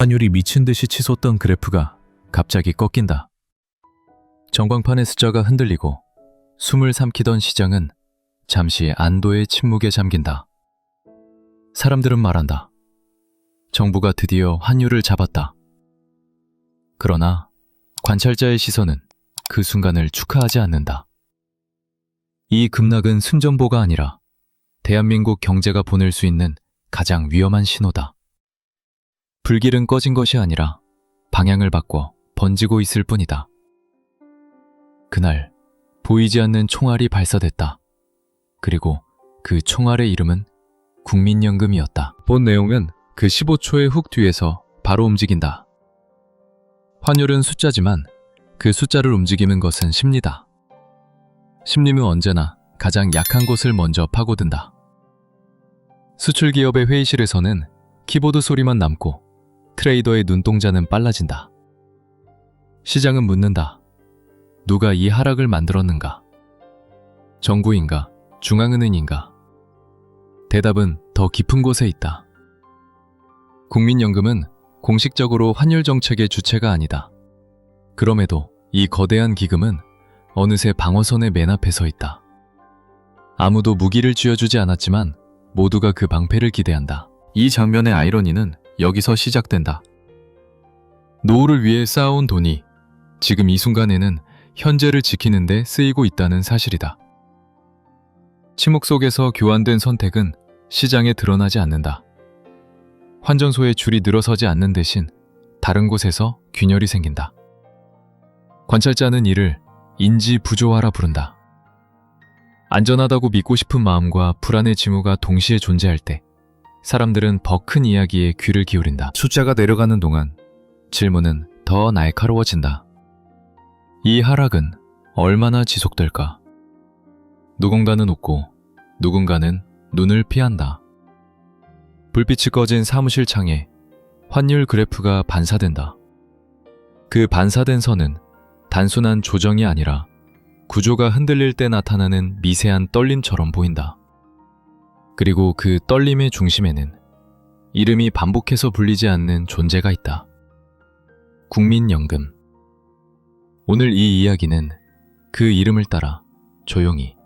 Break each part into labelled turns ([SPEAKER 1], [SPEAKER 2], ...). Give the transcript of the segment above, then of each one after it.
[SPEAKER 1] 환율이 미친 듯이 치솟던 그래프가 갑자기 꺾인다. 전광판의 숫자가 흔들리고 숨을 삼키던 시장은 잠시 안도의 침묵에 잠긴다. 사람들은 말한다. 정부가 드디어 환율을 잡았다. 그러나 관찰자의 시선은 그 순간을 축하하지 않는다. 이 급락은 순정보가 아니라 대한민국 경제가 보낼 수 있는 가장 위험한 신호다. 불길은 꺼진 것이 아니라 방향을 바꿔 번지고 있을 뿐이다. 그날 보이지 않는 총알이 발사됐다. 그리고 그 총알의 이름은 국민연금이었다. 본 내용은 그 15초의 훅 뒤에서 바로 움직인다. 환율은 숫자지만 그 숫자를 움직이는 것은 심리다. 심리는 언제나 가장 약한 곳을 먼저 파고든다. 수출 기업의 회의실에서는 키보드 소리만 남고 트레이더의 눈동자는 빨라진다. 시장은 묻는다. 누가 이 하락을 만들었는가? 정부인가? 중앙은행인가? 대답은 더 깊은 곳에 있다. 국민연금은 공식적으로 환율 정책의 주체가 아니다. 그럼에도 이 거대한 기금은 어느새 방어선의 맨 앞에 서 있다. 아무도 무기를 쥐어주지 않았지만 모두가 그 방패를 기대한다. 이 장면의 아이러니는 여기서 시작된다. 노후를 위해 쌓아온 돈이 지금 이 순간에는 현재를 지키는데 쓰이고 있다는 사실이다. 침묵 속에서 교환된 선택은 시장에 드러나지 않는다. 환전소에 줄이 늘어서지 않는 대신 다른 곳에서 균열이 생긴다. 관찰자는 이를 인지 부조화라 부른다. 안전하다고 믿고 싶은 마음과 불안의 징후가 동시에 존재할 때 사람들은 더 큰 이야기에 귀를 기울인다. 숫자가 내려가는 동안 질문은 더 날카로워진다. 이 하락은 얼마나 지속될까? 누군가는 웃고 누군가는 눈을 피한다. 불빛이 꺼진 사무실 창에 환율 그래프가 반사된다. 그 반사된 선은 단순한 조정이 아니라 구조가 흔들릴 때 나타나는 미세한 떨림처럼 보인다. 그리고 그 떨림의 중심에는 이름이 반복해서 불리지 않는 존재가 있다. 국민연금. 오늘 이 이야기는 그 이름을 따라 조용히,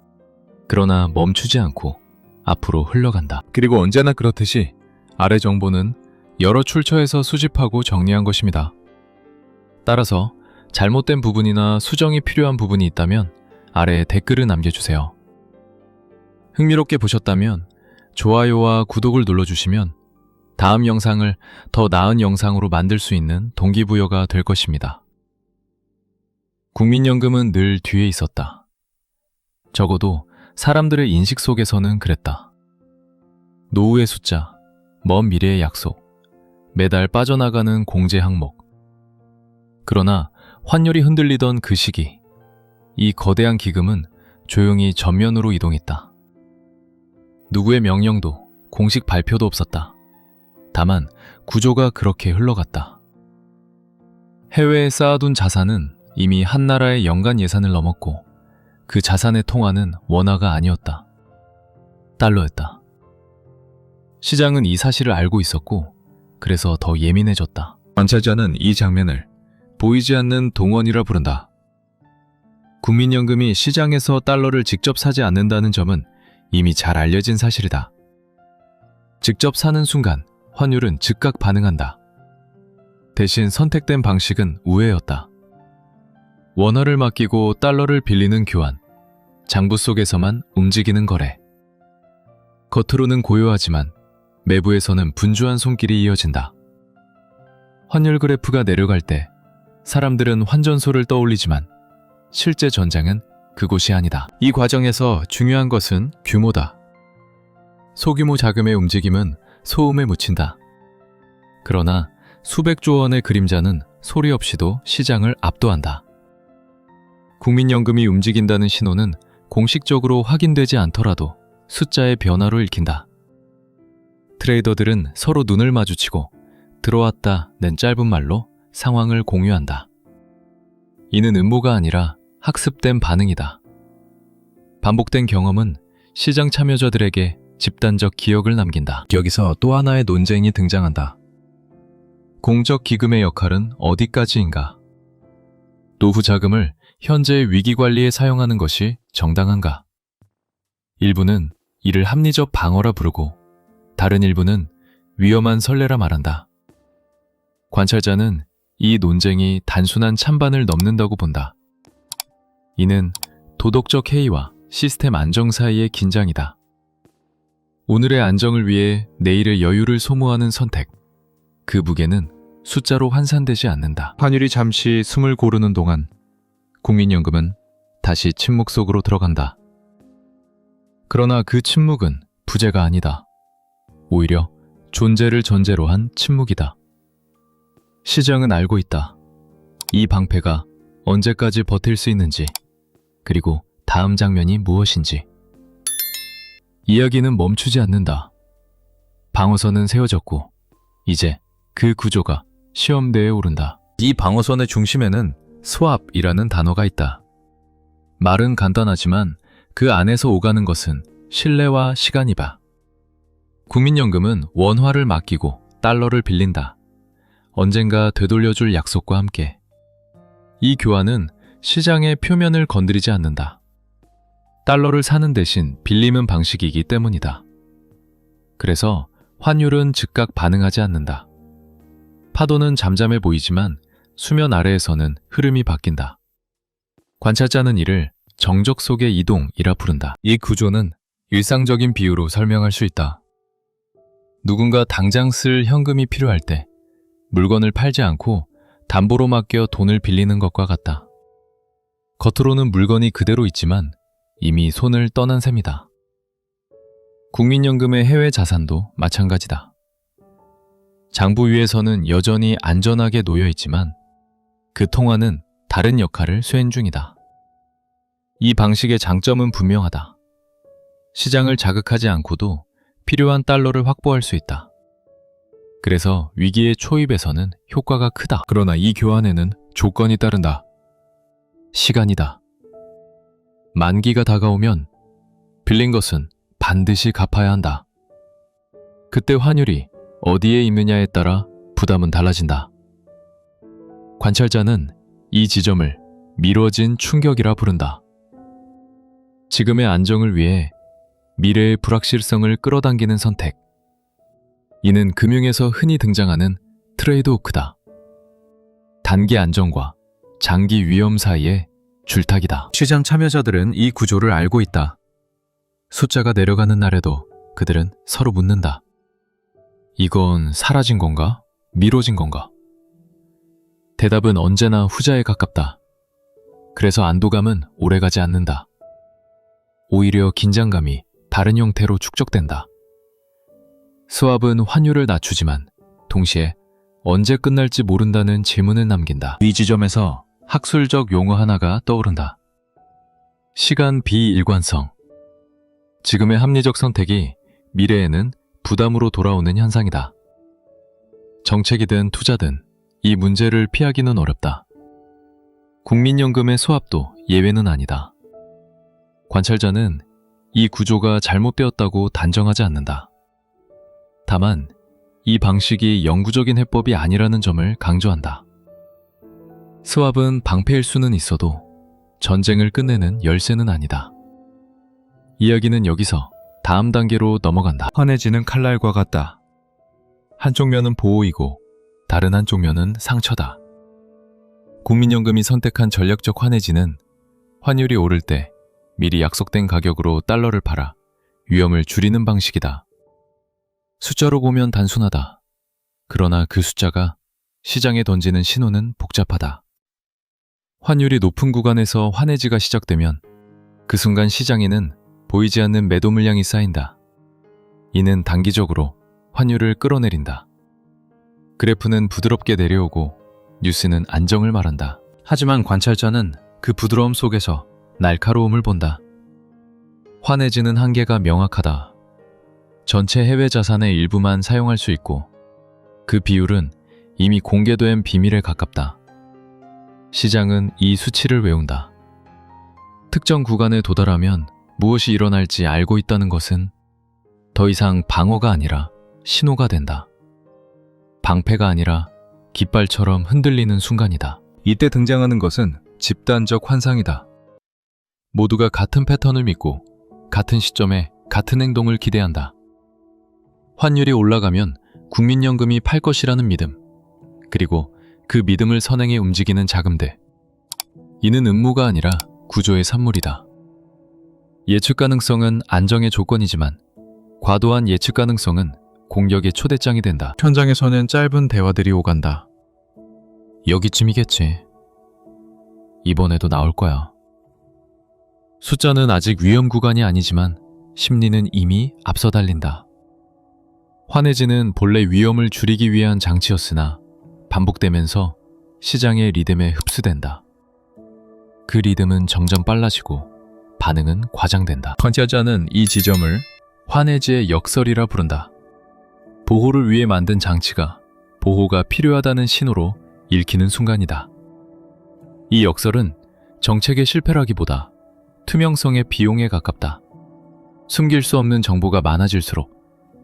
[SPEAKER 1] 그러나 멈추지 않고 앞으로 흘러간다. 그리고 언제나 그렇듯이 아래 정보는 여러 출처에서 수집하고 정리한 것입니다. 따라서 잘못된 부분이나 수정이 필요한 부분이 있다면 아래에 댓글을 남겨주세요. 흥미롭게 보셨다면 좋아요와 구독을 눌러주시면 다음 영상을 더 나은 영상으로 만들 수 있는 동기부여가 될 것입니다. 국민연금은 늘 뒤에 있었다. 적어도 사람들의 인식 속에서는 그랬다. 노후의 숫자, 먼 미래의 약속, 매달 빠져나가는 공제 항목. 그러나 환율이 흔들리던 그 시기, 이 거대한 기금은 조용히 전면으로 이동했다. 누구의 명령도 공식 발표도 없었다. 다만 구조가 그렇게 흘러갔다. 해외에 쌓아둔 자산은 이미 한 나라의 연간 예산을 넘었고 그 자산의 통화는 원화가 아니었다. 달러였다. 시장은 이 사실을 알고 있었고 그래서 더 예민해졌다. 관찰자는 이 장면을 보이지 않는 동원이라 부른다. 국민연금이 시장에서 달러를 직접 사지 않는다는 점은 이미 잘 알려진 사실이다. 직접 사는 순간 환율은 즉각 반응한다. 대신 선택된 방식은 우회였다. 원화를 맡기고 달러를 빌리는 교환, 장부 속에서만 움직이는 거래. 겉으로는 고요하지만 내부에서는 분주한 손길이 이어진다. 환율 그래프가 내려갈 때 사람들은 환전소를 떠올리지만 실제 전장은 그곳이 아니다. 이 과정에서 중요한 것은 규모다. 소규모 자금의 움직임은 소음에 묻힌다. 그러나 수백조 원의 그림자는 소리 없이도 시장을 압도한다. 국민연금이 움직인다는 신호는 공식적으로 확인되지 않더라도 숫자의 변화로 읽힌다. 트레이더들은 서로 눈을 마주치고 들어왔다는 짧은 말로 상황을 공유한다. 이는 음모가 아니라 학습된 반응이다. 반복된 경험은 시장 참여자들에게 집단적 기억을 남긴다. 여기서 또 하나의 논쟁이 등장한다. 공적 기금의 역할은 어디까지인가? 노후 자금을 현재의 위기 관리에 사용하는 것이 정당한가? 일부는 이를 합리적 방어라 부르고 다른 일부는 위험한 선례라 말한다. 관찰자는 이 논쟁이 단순한 찬반을 넘는다고 본다. 이는 도덕적 해이와 시스템 안정 사이의 긴장이다. 오늘의 안정을 위해 내일의 여유를 소모하는 선택. 그 무게는 숫자로 환산되지 않는다. 환율이 잠시 숨을 고르는 동안 국민연금은 다시 침묵 속으로 들어간다. 그러나 그 침묵은 부재가 아니다. 오히려 존재를 전제로 한 침묵이다. 시장은 알고 있다. 이 방패가 언제까지 버틸 수 있는지, 그리고 다음 장면이 무엇인지. 이야기는 멈추지 않는다. 방어선은 세워졌고, 이제 그 구조가 시험대에 오른다. 이 방어선의 중심에는 스왑이라는 단어가 있다. 말은 간단하지만 그 안에서 오가는 것은 신뢰와 시간이다. 국민연금은 원화를 맡기고 달러를 빌린다. 언젠가 되돌려줄 약속과 함께. 이 교환은 시장의 표면을 건드리지 않는다. 달러를 사는 대신 빌리는 방식이기 때문이다. 그래서 환율은 즉각 반응하지 않는다. 파도는 잠잠해 보이지만 수면 아래에서는 흐름이 바뀐다. 관찰자는 이를 정적 속의 이동이라 부른다. 이 구조는 일상적인 비유로 설명할 수 있다. 누군가 당장 쓸 현금이 필요할 때 물건을 팔지 않고 담보로 맡겨 돈을 빌리는 것과 같다. 겉으로는 물건이 그대로 있지만 이미 손을 떠난 셈이다. 국민연금의 해외 자산도 마찬가지다. 장부 위에서는 여전히 안전하게 놓여 있지만 그 통화는 다른 역할을 수행 중이다. 이 방식의 장점은 분명하다. 시장을 자극하지 않고도 필요한 달러를 확보할 수 있다. 그래서 위기의 초입에서는 효과가 크다. 그러나 이 교환에는 조건이 따른다. 시간이다. 만기가 다가오면 빌린 것은 반드시 갚아야 한다. 그때 환율이 어디에 있느냐에 따라 부담은 달라진다. 관찰자는 이 지점을 미뤄진 충격이라 부른다. 지금의 안정을 위해 미래의 불확실성을 끌어당기는 선택. 이는 금융에서 흔히 등장하는 트레이드 오크다. 단기 안정과 장기 위험 사이의 줄타기다. 시장 참여자들은 이 구조를 알고 있다. 숫자가 내려가는 날에도 그들은 서로 묻는다. 이건 사라진 건가? 미뤄진 건가? 대답은 언제나 후자에 가깝다. 그래서 안도감은 오래가지 않는다. 오히려 긴장감이 다른 형태로 축적된다. 수압은 환율을 낮추지만 동시에 언제 끝날지 모른다는 질문을 남긴다. 이 지점에서 학술적 용어 하나가 떠오른다. 시간 비일관성. 지금의 합리적 선택이 미래에는 부담으로 돌아오는 현상이다. 정책이든 투자든 이 문제를 피하기는 어렵다. 국민연금의 수합도 예외는 아니다. 관찰자는 이 구조가 잘못되었다고 단정하지 않는다. 다만 이 방식이 영구적인 해법이 아니라는 점을 강조한다. 스왑은 방패일 수는 있어도 전쟁을 끝내는 열쇠는 아니다. 이야기는 여기서 다음 단계로 넘어간다. 환해지는 칼날과 같다. 한쪽 면은 보호이고 다른 한쪽 면은 상처다. 국민연금이 선택한 전략적 환해지는 환율이 오를 때 미리 약속된 가격으로 달러를 팔아 위험을 줄이는 방식이다. 숫자로 보면 단순하다. 그러나 그 숫자가 시장에 던지는 신호는 복잡하다. 환율이 높은 구간에서 환해지가 시작되면 그 순간 시장에는 보이지 않는 매도 물량이 쌓인다. 이는 단기적으로 환율을 끌어내린다. 그래프는 부드럽게 내려오고 뉴스는 안정을 말한다. 하지만 관찰자는 그 부드러움 속에서 날카로움을 본다. 환해지는 한계가 명확하다. 전체 해외 자산의 일부만 사용할 수 있고 그 비율은 이미 공개된 비밀에 가깝다. 시장은 이 수치를 외운다. 특정 구간에 도달하면 무엇이 일어날지 알고 있다는 것은 더 이상 방어가 아니라 신호가 된다. 방패가 아니라 깃발처럼 흔들리는 순간이다. 이때 등장하는 것은 집단적 환상이다. 모두가 같은 패턴을 믿고 같은 시점에 같은 행동을 기대한다. 환율이 올라가면 국민연금이 팔 것이라는 믿음, 그리고 그 믿음을 선행해 움직이는 자금들. 이는 음모가 아니라 구조의 산물이다. 예측 가능성은 안정의 조건이지만 과도한 예측 가능성은 공격의 초대장이 된다.
[SPEAKER 2] 현장에서는 짧은 대화들이 오간다.
[SPEAKER 1] 여기쯤이겠지. 이번에도 나올 거야. 숫자는 아직 위험 구간이 아니지만 심리는 이미 앞서 달린다. 환해지는 본래 위험을 줄이기 위한 장치였으나 반복되면서 시장의 리듬에 흡수된다. 그 리듬은 점점 빨라지고 반응은 과장된다. 관찰자는 이 지점을 환해지의 역설이라 부른다. 보호를 위해 만든 장치가 보호가 필요하다는 신호로 읽히는 순간이다. 이 역설은 정책의 실패라기보다 투명성의 비용에 가깝다. 숨길 수 없는 정보가 많아질수록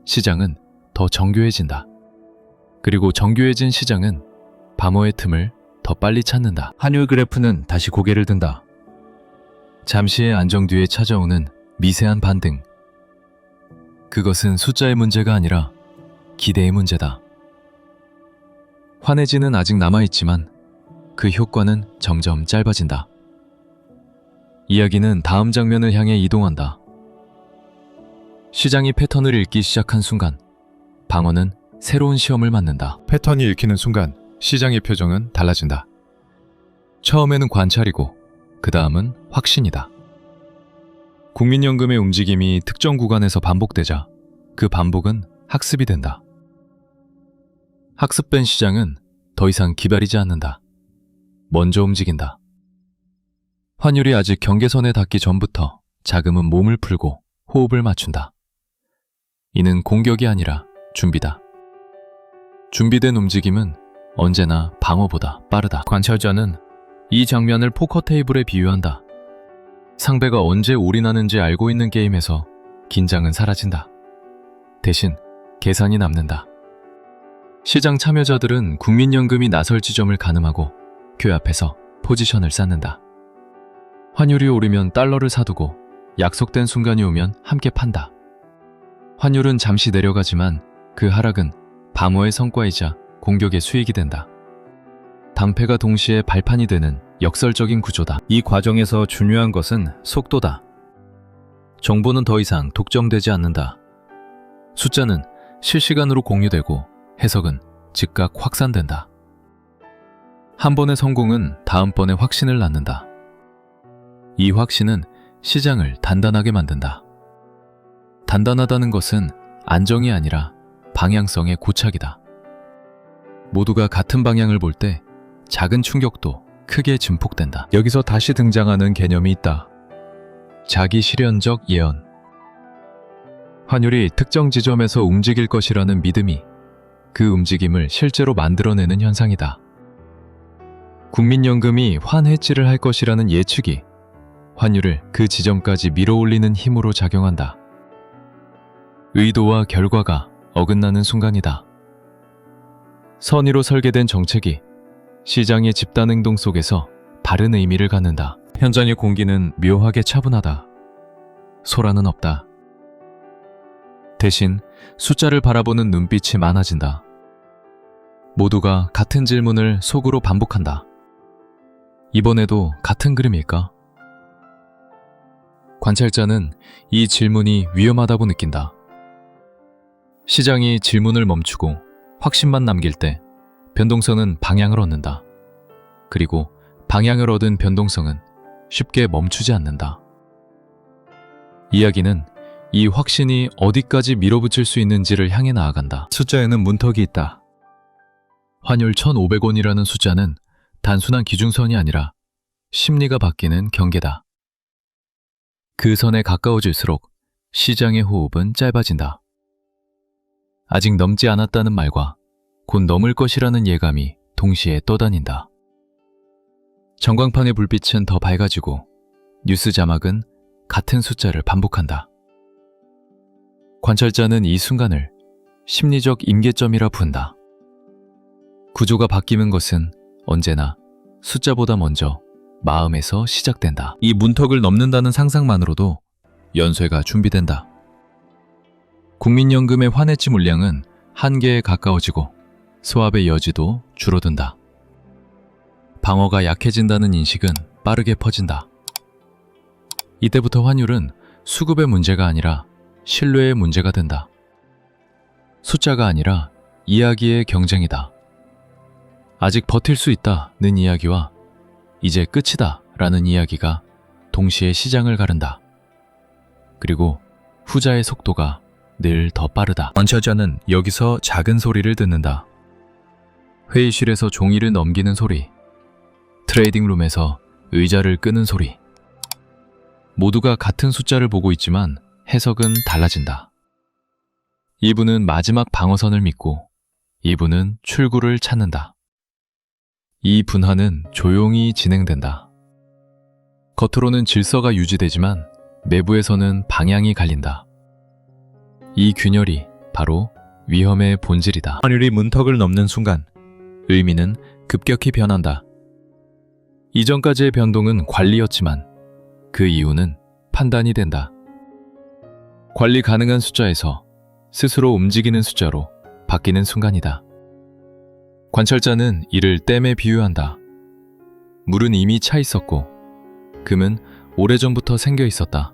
[SPEAKER 1] 시장은 더 정교해진다. 그리고 정교해진 시장은 밤호의 틈을 더 빨리 찾는다. 환율 그래프는 다시 고개를 든다. 잠시의 안정 뒤에 찾아오는 미세한 반등. 그것은 숫자의 문제가 아니라 기대의 문제다. 환해지는 아직 남아있지만 그 효과는 점점 짧아진다. 이야기는 다음 장면을 향해 이동한다. 시장이 패턴을 읽기 시작한 순간, 방어는 새로운 시험을 맞는다.
[SPEAKER 2] 패턴이 읽히는 순간 시장의 표정은 달라진다.
[SPEAKER 1] 처음에는 관찰이고, 그 다음은 확신이다. 국민연금의 움직임이 특정 구간에서 반복되자 그 반복은 학습이 된다. 학습된 시장은 더 이상 기다리지 않는다. 먼저 움직인다. 환율이 아직 경계선에 닿기 전부터 자금은 몸을 풀고 호흡을 맞춘다. 이는 공격이 아니라 준비다. 준비된 움직임은 언제나 방어보다 빠르다. 관찰자는 이 장면을 포커 테이블에 비유한다. 상대가 언제 올인하는지 알고 있는 게임에서 긴장은 사라진다. 대신 계산이 남는다. 시장 참여자들은 국민연금이 나설 지점을 가늠하고 그 앞에서 포지션을 쌓는다. 환율이 오르면 달러를 사두고 약속된 순간이 오면 함께 판다. 환율은 잠시 내려가지만 그 하락은 방어의 성과이자 공격의 수익이 된다. 단패가 동시에 발판이 되는 역설적인 구조다. 이 과정에서 중요한 것은 속도다. 정보는 더 이상 독점되지 않는다. 숫자는 실시간으로 공유되고 해석은 즉각 확산된다. 한 번의 성공은 다음번의 확신을 낳는다. 이 확신은 시장을 단단하게 만든다. 단단하다는 것은 안정이 아니라 방향성의 고착이다. 모두가 같은 방향을 볼 때 작은 충격도 크게 증폭된다. 여기서 다시 등장하는 개념이 있다. 자기 실현적 예언. 환율이 특정 지점에서 움직일 것이라는 믿음이 그 움직임을 실제로 만들어내는 현상이다. 국민연금이 환해지를 할 것이라는 예측이 환율을 그 지점까지 밀어올리는 힘으로 작용한다. 의도와 결과가 어긋나는 순간이다. 선의로 설계된 정책이 시장의 집단 행동 속에서 바른 의미를 갖는다. 현장의 공기는 묘하게 차분하다. 소란은 없다. 대신 숫자를 바라보는 눈빛이 많아진다. 모두가 같은 질문을 속으로 반복한다. 이번에도 같은 그림일까? 관찰자는 이 질문이 위험하다고 느낀다. 시장이 질문을 멈추고 확신만 남길 때 변동성은 방향을 얻는다. 그리고 방향을 얻은 변동성은 쉽게 멈추지 않는다. 이야기는 이 확신이 어디까지 밀어붙일 수 있는지를 향해 나아간다.
[SPEAKER 2] 숫자에는 문턱이 있다.
[SPEAKER 1] 환율 1,500원이라는 숫자는 단순한 기준선이 아니라 심리가 바뀌는 경계다. 그 선에 가까워질수록 시장의 호흡은 짧아진다. 아직 넘지 않았다는 말과 곧 넘을 것이라는 예감이 동시에 떠다닌다. 전광판의 불빛은 더 밝아지고 뉴스 자막은 같은 숫자를 반복한다. 관찰자는 이 순간을 심리적 임계점이라 부른다. 구조가 바뀌는 것은 언제나 숫자보다 먼저 마음에서 시작된다.
[SPEAKER 2] 이 문턱을 넘는다는 상상만으로도 연쇄가 준비된다.
[SPEAKER 1] 국민연금의 환해치 물량은 한계에 가까워지고 수압의 여지도 줄어든다. 방어가 약해진다는 인식은 빠르게 퍼진다. 이때부터 환율은 수급의 문제가 아니라 신뢰의 문제가 된다. 숫자가 아니라 이야기의 경쟁이다. 아직 버틸 수 있다는 이야기와 이제 끝이다 라는 이야기가 동시에 시장을 가른다. 그리고 후자의 속도가 늘 더 빠르다.
[SPEAKER 2] 원처자는 여기서 작은 소리를 듣는다.
[SPEAKER 1] 회의실에서 종이를 넘기는 소리, 트레이딩 룸에서 의자를 끄는 소리. 모두가 같은 숫자를 보고 있지만 해석은 달라진다. 이분은 마지막 방어선을 믿고 이분은 출구를 찾는다. 이 분화는 조용히 진행된다. 겉으로는 질서가 유지되지만 내부에서는 방향이 갈린다. 이 균열이 바로 위험의 본질이다.
[SPEAKER 2] 환율이 문턱을 넘는 순간
[SPEAKER 1] 의미는 급격히 변한다. 이전까지의 변동은 관리였지만 그 이유는 판단이 된다. 관리 가능한 숫자에서 스스로 움직이는 숫자로 바뀌는 순간이다. 관찰자는 이를 댐에 비유한다. 물은 이미 차 있었고 금은 오래전부터 생겨 있었다.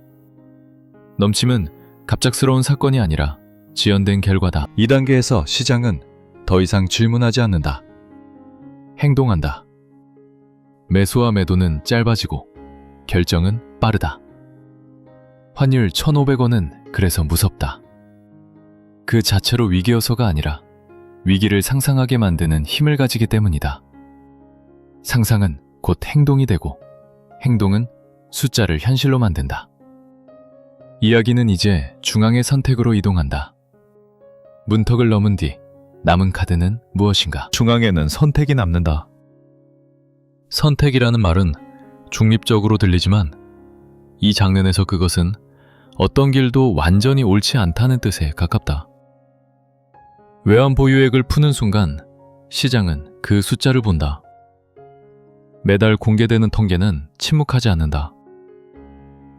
[SPEAKER 1] 넘침은 갑작스러운 사건이 아니라 지연된 결과다.
[SPEAKER 2] 2단계에서 시장은
[SPEAKER 1] 더 이상 질문하지 않는다. 행동한다. 매수와 매도는 짧아지고 결정은 빠르다. 환율 1,500원은 그래서 무섭다. 그 자체로 위기 요소가 아니라 위기를 상상하게 만드는 힘을 가지기 때문이다. 상상은 곧 행동이 되고 행동은 숫자를 현실로 만든다. 이야기는 이제 중앙의 선택으로 이동한다. 문턱을 넘은 뒤 남은 카드는 무엇인가?
[SPEAKER 2] 중앙에는 선택이 남는다.
[SPEAKER 1] 선택이라는 말은 중립적으로 들리지만 이 장면에서 그것은 어떤 길도 완전히 옳지 않다는 뜻에 가깝다. 외환 보유액을 푸는 순간 시장은 그 숫자를 본다. 매달 공개되는 통계는 침묵하지 않는다.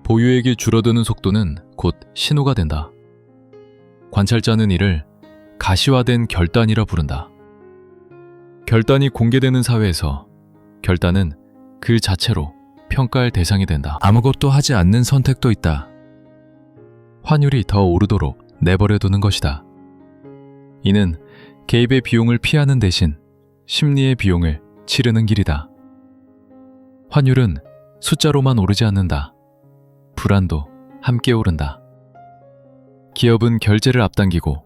[SPEAKER 1] 보유액이 줄어드는 속도는 곧 신호가 된다. 관찰자는 이를 가시화된 결단이라 부른다. 결단이 공개되는 사회에서 결단은 그 자체로 평가할 대상이 된다.
[SPEAKER 2] 아무것도 하지 않는 선택도 있다.
[SPEAKER 1] 환율이 더 오르도록 내버려 두는 것이다. 이는 개입의 비용을 피하는 대신 심리의 비용을 치르는 길이다. 환율은 숫자로만 오르지 않는다. 불안도 함께 오른다. 기업은 결제를 앞당기고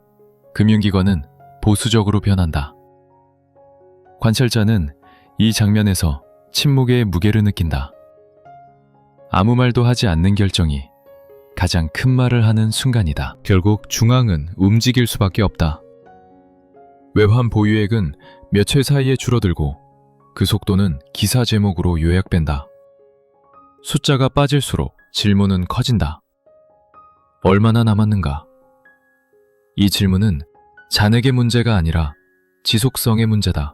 [SPEAKER 1] 금융기관은 보수적으로 변한다. 관찰자는 이 장면에서 침묵의 무게를 느낀다. 아무 말도 하지 않는 결정이 가장 큰 말을 하는 순간이다. 결국 중앙은 움직일 수밖에 없다. 외환 보유액은 며칠 사이에 줄어들고 그 속도는 기사 제목으로 요약된다. 숫자가 빠질수록 질문은 커진다. 얼마나 남았는가? 이 질문은 잔액의 문제가 아니라 지속성의 문제다.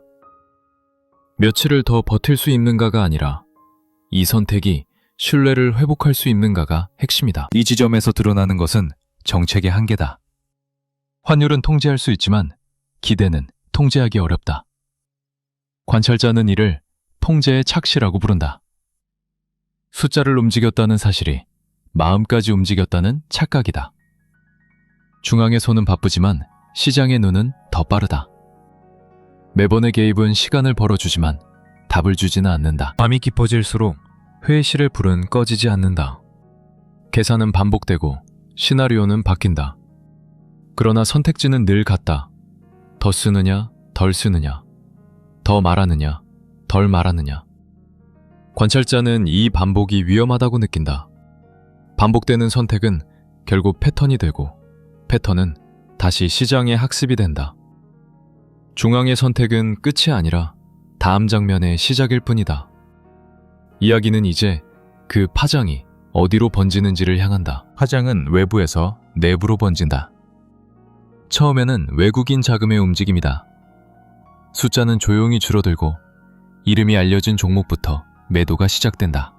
[SPEAKER 1] 며칠을 더 버틸 수 있는가가 아니라 이 선택이 신뢰를 회복할 수 있는가가 핵심이다.
[SPEAKER 2] 이 지점에서 드러나는 것은 정책의 한계다.
[SPEAKER 1] 환율은 통제할 수 있지만 기대는 통제하기 어렵다. 관찰자는 이를 통제의 착시라고 부른다. 숫자를 움직였다는 사실이 마음까지 움직였다는 착각이다. 중앙의 손은 바쁘지만 시장의 눈은 더 빠르다. 매번의 개입은 시간을 벌어주지만 답을 주지는 않는다.
[SPEAKER 2] 밤이 깊어질수록
[SPEAKER 1] 회의실의 불은 꺼지지 않는다. 계산은 반복되고 시나리오는 바뀐다. 그러나 선택지는 늘 같다. 더 쓰느냐, 덜 쓰느냐, 더 말하느냐, 덜 말하느냐. 관찰자는 이 반복이 위험하다고 느낀다. 반복되는 선택은 결국 패턴이 되고 패턴은 다시 시장의 학습이 된다. 중앙의 선택은 끝이 아니라 다음 장면의 시작일 뿐이다. 이야기는 이제 그 파장이 어디로 번지는지를 향한다.
[SPEAKER 2] 화장은 외부에서 내부로 번진다.
[SPEAKER 1] 처음에는 외국인 자금의 움직임이다. 숫자는 조용히 줄어들고 이름이 알려진 종목부터 매도가 시작된다.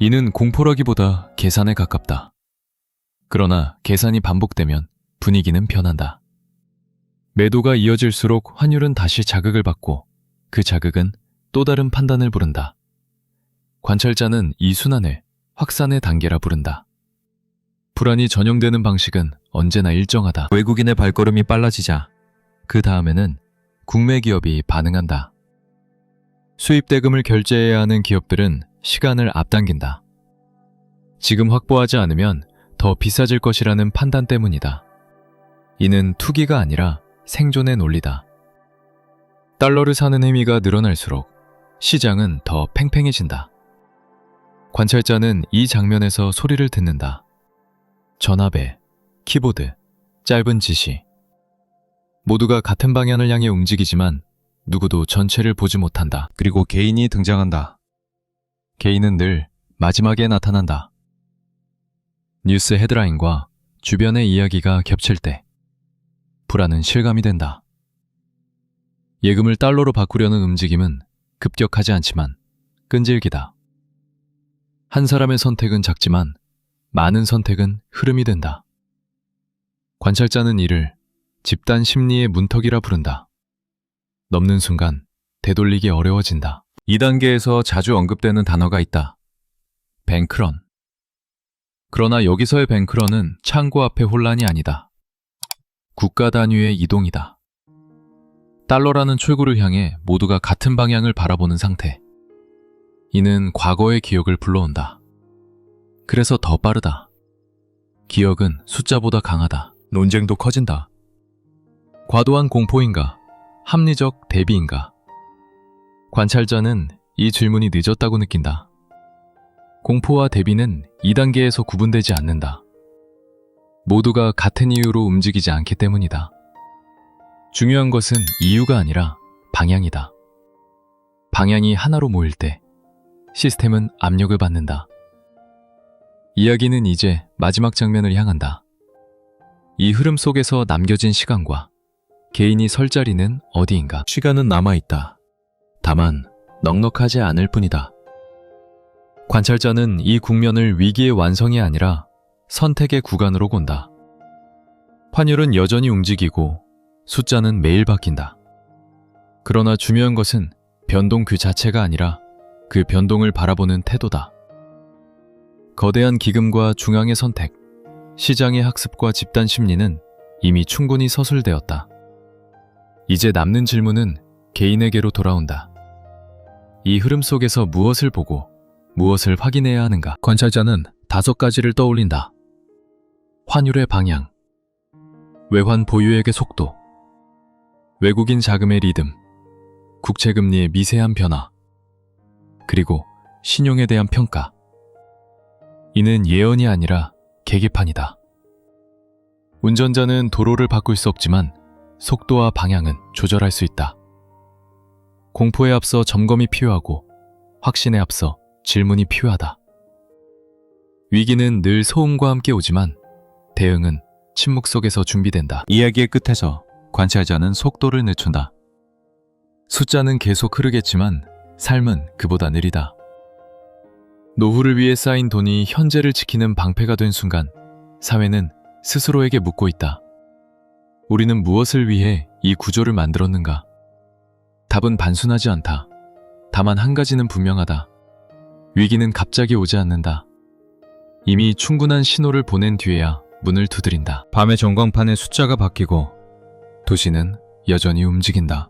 [SPEAKER 1] 이는 공포라기보다 계산에 가깝다. 그러나 계산이 반복되면 분위기는 변한다. 매도가 이어질수록 환율은 다시 자극을 받고 그 자극은 또 다른 판단을 부른다. 관찰자는 이 순환을 확산의 단계라 부른다. 불안이 전형되는 방식은 언제나 일정하다. 외국인의 발걸음이 빨라지자 그 다음에는 국내 기업이 반응한다. 수입 대금을 결제해야 하는 기업들은 시간을 앞당긴다. 지금 확보하지 않으면 더 비싸질 것이라는 판단 때문이다. 이는 투기가 아니라 생존의 논리다. 달러를 사는 행위가 늘어날수록 시장은 더 팽팽해진다. 관찰자는 이 장면에서 소리를 듣는다. 전압에, 키보드, 짧은 지시. 모두가 같은 방향을 향해 움직이지만 누구도 전체를 보지 못한다.
[SPEAKER 2] 그리고 개인이 등장한다.
[SPEAKER 1] 개인은 늘 마지막에 나타난다. 뉴스 헤드라인과 주변의 이야기가 겹칠 때 불안은 실감이 된다. 예금을 달러로 바꾸려는 움직임은 급격하지 않지만 끈질기다. 한 사람의 선택은 작지만 많은 선택은 흐름이 된다. 관찰자는 이를 집단 심리의 문턱이라 부른다. 넘는 순간 되돌리기 어려워진다. 2단계에서 자주 언급되는 단어가 있다. 뱅크런. 그러나 여기서의 뱅크런은 창고 앞의 혼란이 아니다. 국가 단위의 이동이다. 달러라는 출구를 향해 모두가 같은 방향을 바라보는 상태. 이는 과거의 기억을 불러온다. 그래서 더 빠르다. 기억은 숫자보다 강하다. 논쟁도 커진다. 과도한 공포인가? 합리적 대비인가? 관찰자는 이 질문이 늦었다고 느낀다. 공포와 대비는 2단계에서 구분되지 않는다. 모두가 같은 이유로 움직이지 않기 때문이다. 중요한 것은 이유가 아니라 방향이다. 방향이 하나로 모일 때 시스템은 압력을 받는다. 이야기는 이제 마지막 장면을 향한다. 이 흐름 속에서 남겨진 시간과 개인이 설 자리는 어디인가?
[SPEAKER 2] 시간은 남아있다.
[SPEAKER 1] 다만 넉넉하지 않을 뿐이다. 관찰자는 이 국면을 위기의 완성이 아니라 선택의 구간으로 본다. 환율은 여전히 움직이고 숫자는 매일 바뀐다. 그러나 중요한 것은 변동 그 자체가 아니라 그 변동을 바라보는 태도다. 거대한 기금과 중앙의 선택, 시장의 학습과 집단 심리는 이미 충분히 서술되었다. 이제 남는 질문은 개인에게로 돌아온다. 이 흐름 속에서 무엇을 보고 무엇을 확인해야 하는가? 관찰자는 다섯 가지를 떠올린다. 환율의 방향, 외환 보유액의 속도, 외국인 자금의 리듬, 국채금리의 미세한 변화, 그리고 신용에 대한 평가. 이는 예언이 아니라 계기판이다. 운전자는 도로를 바꿀 수 없지만 속도와 방향은 조절할 수 있다. 공포에 앞서 점검이 필요하고 확신에 앞서 질문이 필요하다. 위기는 늘 소음과 함께 오지만 대응은 침묵 속에서 준비된다.
[SPEAKER 2] 이야기의 끝에서
[SPEAKER 1] 관찰자는 속도를 늦춘다. 숫자는 계속 흐르겠지만 삶은 그보다 느리다. 노후를 위해 쌓인 돈이 현재를 지키는 방패가 된 순간 사회는 스스로에게 묻고 있다. 우리는 무엇을 위해 이 구조를 만들었는가? 답은 단순하지 않다. 다만 한 가지는 분명하다. 위기는 갑자기 오지 않는다. 이미 충분한 신호를 보낸 뒤에야 문을 두드린다.
[SPEAKER 2] 밤의 전광판의 숫자가 바뀌고
[SPEAKER 1] 도시는 여전히 움직인다.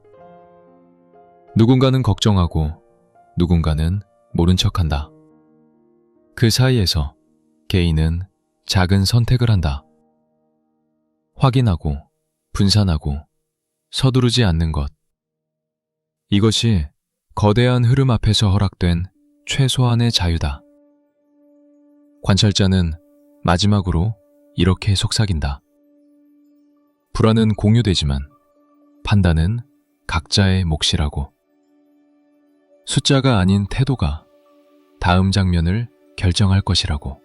[SPEAKER 1] 누군가는 걱정하고 누군가는 모른 척한다. 그 사이에서 개인은 작은 선택을 한다. 확인하고 분산하고 서두르지 않는 것. 이것이 거대한 흐름 앞에서 허락된 최소한의 자유다. 관찰자는 마지막으로 이렇게 속삭인다. 불안은 공유되지만 판단은 각자의 몫이라고. 숫자가 아닌 태도가 다음 장면을 결정할 것이라고.